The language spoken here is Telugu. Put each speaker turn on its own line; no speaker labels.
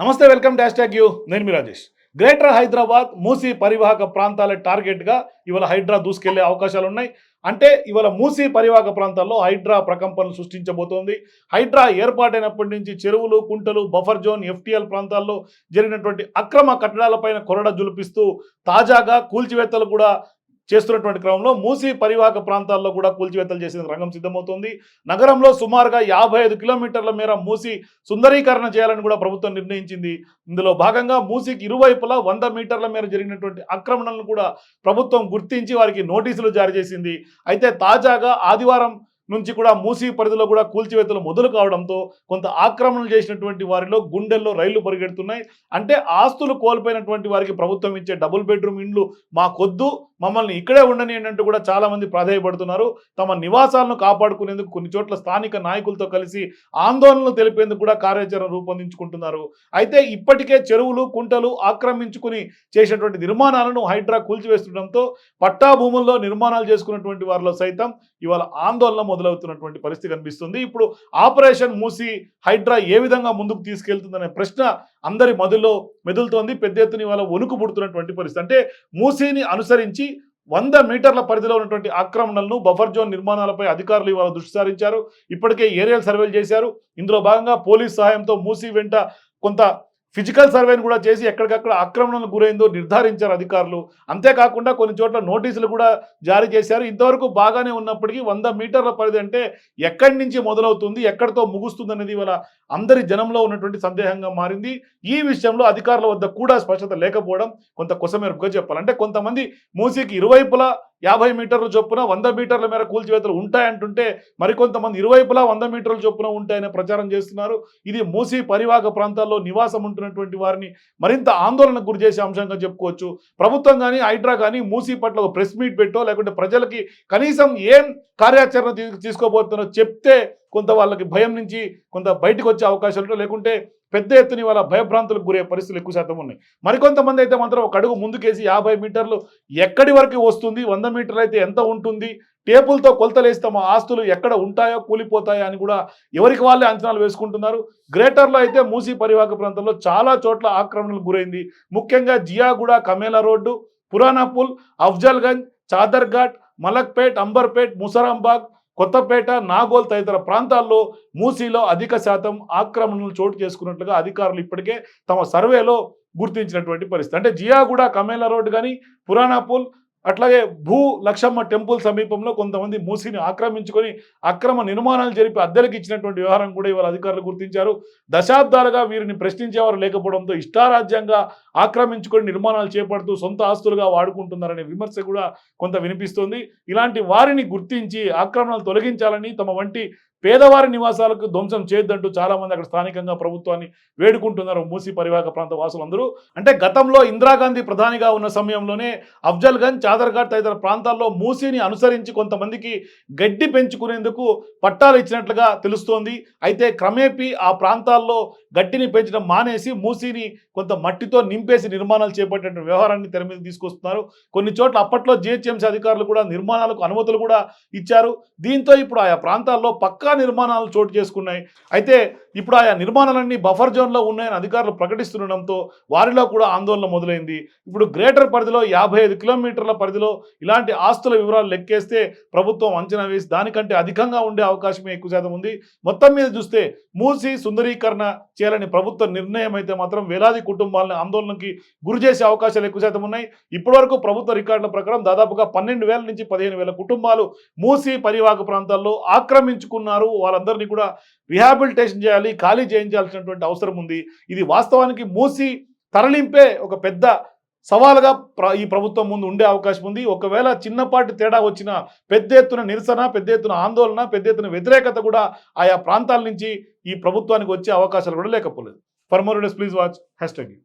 నమస్తే వెల్కమ్ డాష్ ట్యాగ్ యూ. నేను మీ రాజేష్. గ్రేటర్ హైదరాబాద్ మూసీ పరివాహక ప్రాంతాల టార్గెట్గా ఇవాళ హైడ్రా దూసుకెళ్ళే అవకాశాలు ఉన్నాయి అంటే ఇవాళ మూసీ పరివాహక ప్రాంతాల్లో హైడ్రా ప్రకంపనలు సృష్టించబోతోంది. హైడ్రా ఏర్పాటైనప్పటి నుంచి చెరువులు కుంటలు బఫర్ జోన్ ఎఫ్టీఎల్ ప్రాంతాల్లో జరిగినటువంటి అక్రమ కట్టడాలపైన కొరడ జులిపిస్తూ తాజాగా కూల్చివేత్తలు కూడా చేస్తున్నటువంటి క్రమంలో మూసీ పరివాహక ప్రాంతాల్లో కూడా కూల్చివేతలు చేసే రంగం సిద్ధమవుతోంది. నగరంలో సుమారుగా యాభై ఐదు కిలోమీటర్ల మేర మూసి సుందరీకరణ చేయాలని కూడా ప్రభుత్వం నిర్ణయించింది. ఇందులో భాగంగా మూసీకి ఇరువైపులా వంద మీటర్ల మేర జరిగినటువంటి ఆక్రమణలను కూడా ప్రభుత్వం గుర్తించి వారికి నోటీసులు జారీ చేసింది. అయితే తాజాగా ఆదివారం నుంచి కూడా మూసీ పరిధిలో కూడా కూల్చివేతలు మొదలు కావడంతో కొంత ఆక్రమణలు చేసినటువంటి వారిలో గుండెల్లో రైళ్ళు పరిగెడుతున్నాయి. అంటే ఆస్తులు కోల్పోయినటువంటి వారికి ప్రభుత్వం ఇచ్చే డబుల్ బెడ్రూమ్ ఇండ్లు మాకొద్దు మమ్మల్ని ఇక్కడే ఉండని అంటూ కూడా చాలామంది ప్రాధాయపడుతున్నారు. తమ నివాసాలను కాపాడుకునేందుకు కొన్ని చోట్ల స్థానిక నాయకులతో కలిసి ఆందోళనలు తెలిపేందుకు కూడా కార్యాచరణ రూపొందించుకుంటున్నారు. అయితే ఇప్పటికే చెరువులు కుంటలు ఆక్రమించుకుని చేసినటువంటి నిర్మాణాలను హైడ్రా కూల్చివేస్తుండడంతో పట్టా భూముల్లో నిర్మాణాలు చేసుకున్నటువంటి వారిలో సైతం ఇవాళ ఆందోళన మొదలవుతున్నటువంటి పరిస్థితి కనిపిస్తుంది. ఇప్పుడు ఆపరేషన్ మూసి హైడ్రా ఏ విధంగా ముందుకు తీసుకెళ్తుందనే ప్రశ్న అందరి మధులో మెదులుతోంది. పెద్ద ఎత్తున ఇవాళ వణుకు పుడుతున్నటువంటి పరిస్థితి. అంటే మూసీని అనుసరించి వంద మీటర్ల పరిధిలో ఉన్నటువంటి ఆక్రమణలను బఫర్ జోన్ నిర్మాణాలపై అధికారులు ఇవాళ దృష్టి సారించారు. ఇప్పటికే ఏరియల్ సర్వేలు చేశారు. ఇందులో భాగంగా పోలీస్ సహాయంతో మూసీ వెంట కొంత ఫిజికల్ సర్వేను కూడా చేసి ఎక్కడికక్కడ ఆక్రమణకు గురైందో నిర్ధారించారు అధికారులు. అంతేకాకుండా కొన్ని చోట్ల నోటీసులు కూడా జారీ చేశారు. ఇంతవరకు బాగానే ఉన్నప్పటికీ వంద మీటర్ల పరిధి అంటే ఎక్కడి నుంచి మొదలవుతుంది ఎక్కడితో ముగుస్తుంది అనేది ఇవాళ అందరి జనంలో ఉన్నటువంటి సందేహంగా మారింది. ఈ విషయంలో అధికారుల వద్ద కూడా స్పష్టత లేకపోవడం కొంత కొసమెరుపుగా చెప్పాలంటే కొంతమంది మూసీకి ఇరువైపులా యాభై మీటర్ల చొప్పున వంద మీటర్ల మేర కూల్చివేతలు ఉంటాయంటుంటే మరికొంతమంది ఇరువైపులా వంద మీటర్ల చొప్పున ఉంటాయనే ప్రచారం చేస్తున్నారు. ఇది మూసీ పరివాహక ప్రాంతాల్లో నివాసం ఉంటున్నటువంటి వారిని మరింత ఆందోళనకు గురి చేసే అంశంగా చెప్పుకోవచ్చు. ప్రభుత్వం కానీ హైడ్రా కానీ మూసీ పట్ల ఒక ప్రెస్ మీట్ పెట్టో లేకుంటే ప్రజలకి కనీసం ఏం కార్యాచరణ తీసుకోబోతున్నారో చెప్తే కొంత వాళ్ళకి భయం నుంచి కొంత బయటకు వచ్చే అవకాశాలు లేకుంటే పెద్ద ఎత్తున వాళ్ళ భయభ్రాంతులకు గురే పరిస్థితులు ఎక్కువ శాతం ఉన్నాయి. మరికొంతమంది అయితే మాత్రం ఒక అడుగు ముందుకేసి యాభై మీటర్లు ఎక్కడి వరకు వస్తుంది వంద మీటర్లు అయితే ఎంత ఉంటుంది టేపులతో కొలతలేసి తమ ఆస్తులు ఎక్కడ ఉంటాయో కూలిపోతాయో అని కూడా ఎవరికి వాళ్ళే అంచనాలు వేసుకుంటున్నారు. గ్రేటర్లో అయితే మూసీ పరివాహక ప్రాంతంలో చాలా చోట్ల ఆక్రమణలకు గురైంది. ముఖ్యంగా జియాగూడ కమేలా రోడ్డు పురాణాపుల్ అఫ్జల్గంజ్ చాదర్ఘాట్ మలక్పేట్ అంబర్పేట్ ముసరాంబాగ్ కొత్తపేట నాగోల్ తదితర ప్రాంతాల్లో మూసీలో అధిక శాతం ఆక్రమణలు చోటు చేసుకున్నట్లుగా అధికారులు ఇప్పటికే తమ సర్వేలో గుర్తించినటువంటి పరిస్థితి. అంటే జియాగూడ కమేలా రోడ్డు కానీ పురాణాపూల్ అట్లాగే భూ లక్షమ్మ టెంపుల్ సమీపంలో కొంతమంది మూసీని ఆక్రమించుకొని అక్రమ నిర్మాణాలు జరిపి అద్దెలకు ఇచ్చినటువంటి వ్యవహారం కూడా ఇవాళ అధికారులు గుర్తించారు. దశాబ్దాలుగా వీరిని ప్రశ్నించేవారు లేకపోవడంతో ఇష్టారాజ్యంగా ఆక్రమించుకొని నిర్మాణాలు చేపడుతూ సొంత ఆస్తులుగా వాడుకుంటున్నారనే విమర్శ కూడా కొంత వినిపిస్తోంది. ఇలాంటి వారిని గుర్తించి ఆక్రమణలు తొలగించాలని తమ వంటి పేదవారి నివాసాలకు ధ్వంసం చేయొద్దంటూ చాలా మంది అక్కడ స్థానికంగా ప్రభుత్వాన్ని వేడుకుంటున్నారు మూసి పరివాహక ప్రాంత వాసులందరూ. అంటే గతంలో ఇందిరాగాంధీ ప్రధానిగా ఉన్న సమయంలోనే అఫ్జల్గంజ్ చాదర్ఘాట్ తదితర ప్రాంతాల్లో మూసీని అనుసరించి కొంతమందికి గడ్డి పెంచుకునేందుకు పట్టాలు ఇచ్చినట్లుగా తెలుస్తోంది. అయితే క్రమేపీ ఆ ప్రాంతాల్లో గడ్డిని పెంచడం మానేసి మూసీని కొంత మట్టితో నింపేసి నిర్మాణాలు చేపట్టే వ్యవహారాన్ని తెర మీద తీసుకొస్తున్నారు. కొన్ని చోట్ల అప్పట్లో జిహెచ్ఎంసీ అధికారులు కూడా నిర్మాణాలకు అనుమతులు కూడా ఇచ్చారు. దీంతో ఇప్పుడు ఆయా ప్రాంతాల్లో పక్కా నిర్మాణాలు చోటు చేసుకున్నాయి. అయితే ఇప్పుడు ఆయా నిర్మాణాలన్నీ బఫర్ జోన్లో ఉన్నాయని అధికారులు ప్రకటిస్తుండడంతో వారిలో కూడా ఆందోళన మొదలైంది. ఇప్పుడు గ్రేటర్ పరిధిలో యాభై ఐదు కిలోమీటర్ల పరిధిలో ఇలాంటి ఆస్తుల వివరాలు లెక్కేస్తే ప్రభుత్వం అంచనా వేసి దానికంటే అధికంగా ఉండే అవకాశమే ఎక్కువ శాతం ఉంది. మొత్తం మీద చూస్తే మూసి సుందరీకరణ చేయాలని ప్రభుత్వ నిర్ణయం అయితే మాత్రం వేలాది కుటుంబాలను ఆందోళనకి గురి చేసే అవకాశాలు ఎక్కువ శాతం ఉన్నాయి. ఇప్పటివరకు ప్రభుత్వ రికార్డుల ప్రకారం దాదాపుగా పన్నెండు వేల నుంచి పదిహేను వేల కుటుంబాలు మూసి పరివాహక ప్రాంతాల్లో ఆక్రమించుకున్నారు. వాళ్ళందరినీ కూడా రిహాబిలిటేషన్ చేయాలి ఖాళీ చేయించాల్సినటువంటి అవసరం ఉంది. ఇది వాస్తవానికి మూసి తరలింపే ఒక పెద్ద సవాలుగా ప్ర ఈ ప్రభుత్వం ముందు ఉండే అవకాశం ఉంది. ఒకవేళ చిన్నపాటి తేడా వచ్చిన పెద్ద ఎత్తున నిరసన పెద్ద ఎత్తున ఆందోళన పెద్ద ఎత్తున వ్యతిరేకత కూడా ఆయా ప్రాంతాల నుంచి ఈ ప్రభుత్వానికి వచ్చే అవకాశాలు కూడా లేకపోలేదు. For more please watch hashtag